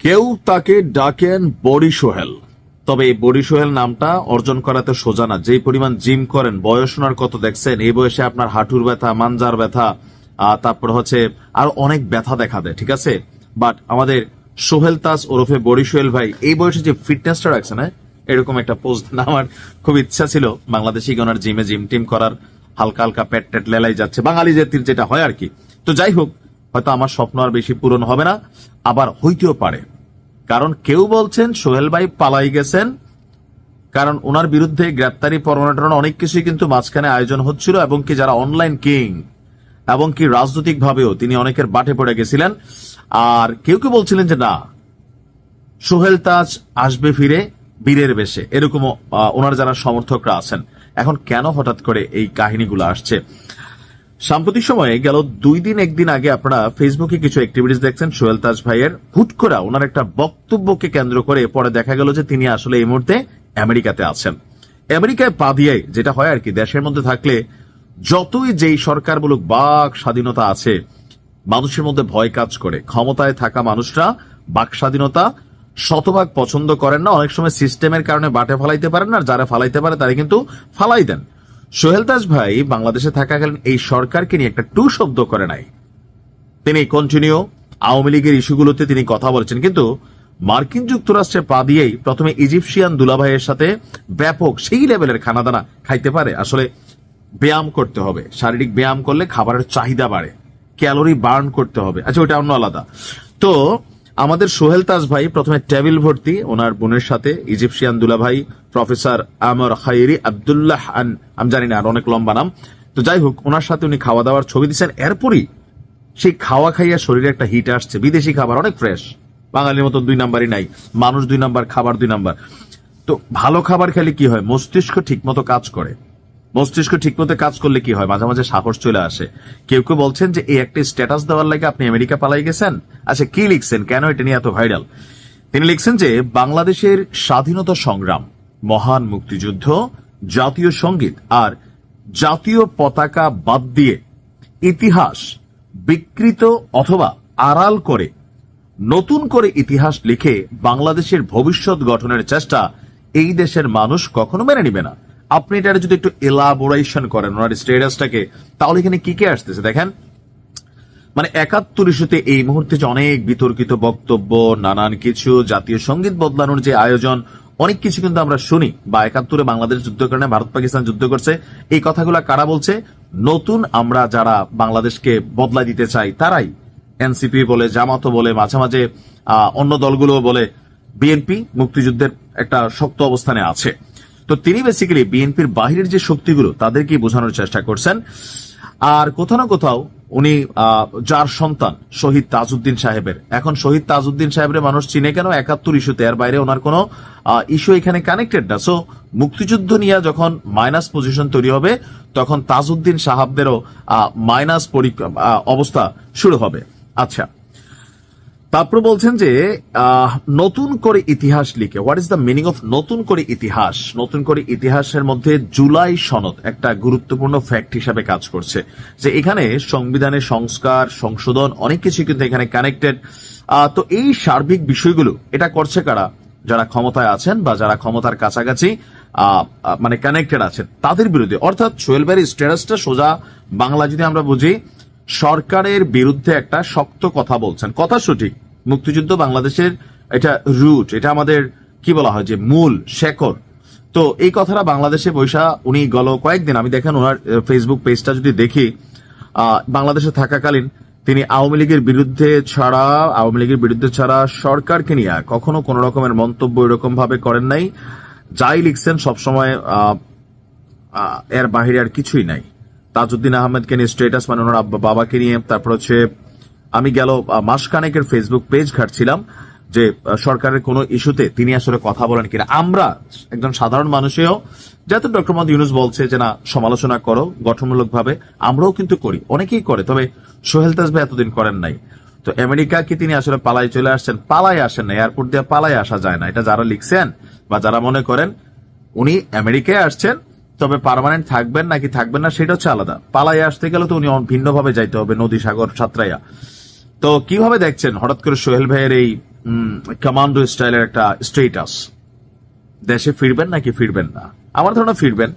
কেউ তাকে ডাকেন বডি সোহেল। তবে এই বডি সোহেল নামটা অর্জন করাতে সোজা না। যেই পরিমাণ জিম করেন, বয়স ওনার কত দেখছেন, এই বয়সে আপনার হাঁটুর ব্যথা, মানজার ব্যথা তারপর হচ্ছে আর অনেক ব্যথা দেখা দেয়, ঠিক আছে? বাট আমাদের সোহেল তাজ ওরফে বডি সোহেল ভাই, এই বয়সে যে ফিটনেসটা রাখছে না এরকম একটা পোস্ট আমার খুব ইচ্ছা ছিল। বাংলাদেশি গনার জিমে জিম টিম করার হালকা হালকা পেট টেট লেলাই যাচ্ছে, বাঙালি জাতির যেটা হয় আর কি। তো যাই হোক হয়তো আমার স্বপ্ন আর বেশি পূরণ হবে না, আবার হইতেও পারে। কারণ কেউ বলছেন, সোহেল ভাই পালাই গেছেন, কারণ ওনার বিরুদ্ধে গ্রেপ্তারি পরোয়ানা অনেক কিছুই কিন্তু মাঝখানে আয়োজন হচ্ছিল, এবং কি যারা অনলাইন কিং এবং কি রাজনৈতিক ভাবেও তিনি অনেকের বাটে পড়ে গেছিলেন। আর কেউ কেউ বলছিলেন যে, না, সোহেল তাজ আসবে ফিরে বীরের বেশে। এরকমও ওনার যারা সমর্থকরা আছেন। এখন কেন হঠাৎ করে এই কাহিনীগুলো আসছে? সাম্প্রতিক সময়ে গেল দুই দিন, একদিন আগে আপনারা ফেসবুকে কিছু অ্যাক্টিভিটিস দেখছেন, সোহেল তাজ ভাইয়ের হুট করে ওনার একটা বক্তব্যকে কেন্দ্র করে পরে দেখা গেল যে তিনি আসলে এই মুহূর্তে আমেরিকাতে আছেন। আমেরিকায় পা দিয়ে যেটা হয় আর কি, দেশের মধ্যে থাকলে যতই যেই সরকার বলুক, বাক স্বাধীনতা আছে, মানুষের মধ্যে ভয় কাজ করে। ক্ষমতায় থাকা মানুষরা বাক স্বাধীনতা শতভাগ পছন্দ করেন না, অনেক সময় সিস্টেমের কারণে বাটে ফালাইতে পারেন না, আর যারা ফালাইতে পারে তারা কিন্তু ফালাই দেন। সোহেল তাজ ভাই বাংলাদেশে থাকাকালীন এই সরকারকে নিয়ে একটা টু শব্দ করে নাই। তিনি কন্টিনিউ আওয়ামী লীগের ইস্যুগুলোতে তিনি কথা বলেছেন, কিন্তু মার্কিন যুক্তরাষ্ট্রে পা দিয়েই প্রথমে ইজিপশিয়ান দুলাভাইয়ের সাথে ব্যাপক সেই লেভেলের খানাদানা খাইতে পারে। আসলে ব্যায়াম করতে হবে। শারীরিক ব্যায়াম করলে খাবারের চাহিদা বাড়ে। ক্যালোরি বার্ন করতে হবে। আচ্ছা ওটা অন্য আলাদা। তো আমাদের সোহেল তাজ ভাই প্রথমে টেবিল ভর্তি, ওনার বোনের সাথে ইজিপশিয়ান দুলা ভাই প্রফেসর আমর খাইরি আবদুল্লাহ আন- আমি জানি না, আর অনেক লম্বা নাম। তো যাই হোক, ওনার সাথে উনি খাওয়া দাওয়ার ছবি দিচ্ছেন। এরপরই সেই খাওয়া খাইয়া শরীরে একটা হিট আসছে। বিদেশি খাবার, অনেক ফ্রেশ বাঙালির মতো দুই নাম্বারই নাই। মানুষ দুই নাম্বার, খাবার দুই নাম্বার। তো ভালো খাবার খেলে কি হয়? মস্তিষ্ক ঠিকমতো কাজ করে। মস্তিষ্ক ঠিকমতো কাজ করলে কি হয়? মাঝে মাঝে সাহস চলে আসে। কেউ কেউ বলছেন যে, এই একটা স্ট্যাটাস দেওয়ার লাগে আপনি আমেরিকা পালাই গেছেন? আচ্ছা কি লিখছেন? কেন এটা নিয়ে এত ভাইরাল তিনি লিখছেন যে, বাংলাদেশের স্বাধীনতা সংগ্রাম, মহান মুক্তিযুদ্ধ, জাতীয় সংগীত আর জাতীয় পতাকা বাদ দিয়ে ইতিহাস বিকৃত অথবা আড়াল করে নতুন করে ইতিহাস লিখে বাংলাদেশের ভবিষ্যৎ গঠনের চেষ্টা এই দেশের মানুষ কখনো মেনে নিবে না। আপনি এটা যদি একটু এলাবোরেশন করেন, ওনার স্টেটাসটাকে তাহলে এখানে কি কে আসতেছে? দেখেন মানে একাত্তর ইস্যুতে এই মুহূর্তে যে অনেক বিতর্কিত বক্তব্য, নানান কিছু, জাতীয় সংগীত বদলানোর যে আয়োজন, অনেক কিছু কিন্তু আমরা শুনি। বা একাত্তরে বাংলাদেশ যুদ্ধ করে ভারত পাকিস্তান যুদ্ধ করছে। এই কথাগুলো কারা বলছে? নতুন আমরা যারা বাংলাদেশকে বদলা দিতে চাই, তারাই। এনসিপি বলে জামাতও বলে, মাঝে মাঝে অন্য দলগুলো বলে, বিএনপি মুক্তিযুদ্ধের একটা শক্ত অবস্থানে আছে। তো তিনি বেসিক্যালি বিএনপির বাহিরের যে শক্তিগুলো তাদেরকে বোঝানোর চেষ্টা করছেন। আর কোথাও না কোথাও উনি যার সন্তান শহীদ তাজউদ্দিন সাহেবের। এখন শহীদ তাজউদ্দিন সাহেবের মানুষ চিনে কেন? একাত্তর ইস্যুতে এর বাইরে ওনার কোনো ইস্যু এখানে কানেক্টেড না। সো মুক্তিযুদ্ধ নিয়ে যখন মাইনাস পজিশন তৈরি হবে, তখন তাজউদ্দিন সাহাবদেরও মাইনাস অবস্থা শুরু হবে। আচ্ছা। তারপর বলছেন যে নতুন করে ইতিহাস লিখে what is the meaning of নতুন করে ইতিহাস? নতুন করে ইতিহাসের মধ্যে জুলাই সনদ একটা গুরুত্বপূর্ণ ফ্যাক্ট হিসাবে কাজ করছে। যে এখানে সংবিধানের সংস্কার, সংশোধন, অনেক কিছু কিন্তু এখানে কানেক্টেড তো এই সার্বিক বিষয়গুলো, এটা করছে কারা? যারা ক্ষমতায় আছেন বা যারা ক্ষমতার কাছাকাছি মানে কানেক্টেড আছেন, তাদের বিরুদ্ধে। অর্থাৎ সোহেল স্ট্যাটাসটা সোজা, বাংলা যদি আমরা বুঝি সরকারের বিরুদ্ধে একটা শক্ত কথা বলছেন। কথা সঠিক। মুক্তিযুদ্ধ বাংলাদেশের এটা রুট এটা আমাদের কি বলা হয় যে মূল শেকড়। তো এই কথাটা বাংলাদেশে বৈশা উনি গল কয়েকদিন, আমি দেখেন ওনার ফেসবুক পেজটা যদি দেখি বাংলাদেশে থাকাকালীন তিনি আওয়ামী লীগের বিরুদ্ধে ছাড়া, আওয়ামী লীগের বিরুদ্ধে ছাড়া সরকারকে নিয়ে কখনো কোন রকমের মন্তব্য এরকম ভাবে করেন নাই। যাই লিখছেন সবসময় এর বাহিরে আর কিছুই নাই। তাজউদ্দিন আহমেদকে নিয়ে স্টেটাস মানে ওনার বাবাকে নিয়ে তারপর হচ্ছে আমি গেল আহ, মাসখানেকের ফেসবুক পেজ ঘাটছিলাম যে সরকারের কোনো ইস্যুতে তিনি আসলে কথা বলেন কিনা। আমরা একজন সাধারণ মানুষেও যেহেতু ডক্টর মোহাম্মদ ইউনুস বলছে যে না সমালোচনা করো গঠনমূলক ভাবে আমরাও কিন্তু করি। অনেকেই করে তবে সোহেল তাজ ভাই এতদিন করেন নাই। তো আমেরিকা কি তিনি আসলে পালাই চলে আসছেন? পালাই আসেন না এয়ারপোর্ট দিয়ে পালাই আসা যায় না। এটা যারা লিখছেন বা যারা মনে করেন উনি আমেরিকায় আসছেন তবে পার্মানেন্ট থাকবেন নাকি থাকবেন না সেটা হচ্ছে আলাদা। পালাই আসতে গেলে তো উনি ভিন্নভাবে যাইতে হবে, নদী সাগর, সাতরাইয়া। তো কীভাবে দেখছেন? হঠাৎ করে সোহেল ভাইয়ের এই কমান্ডো স্টাইলের একটা স্টেটাস দেশে ফিরবেন নাকি ফিরবেন না? আমার ধারণা ফিরবেন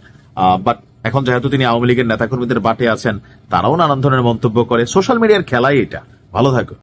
বাট এখন যেহেতু তিনি আওয়ামী লীগের নেতাকর্মীদের বাটে আছেন, তারাও নানান ধরনের মন্তব্য করে। সোশ্যাল মিডিয়ার খেলাই এটা। ভালো থাকো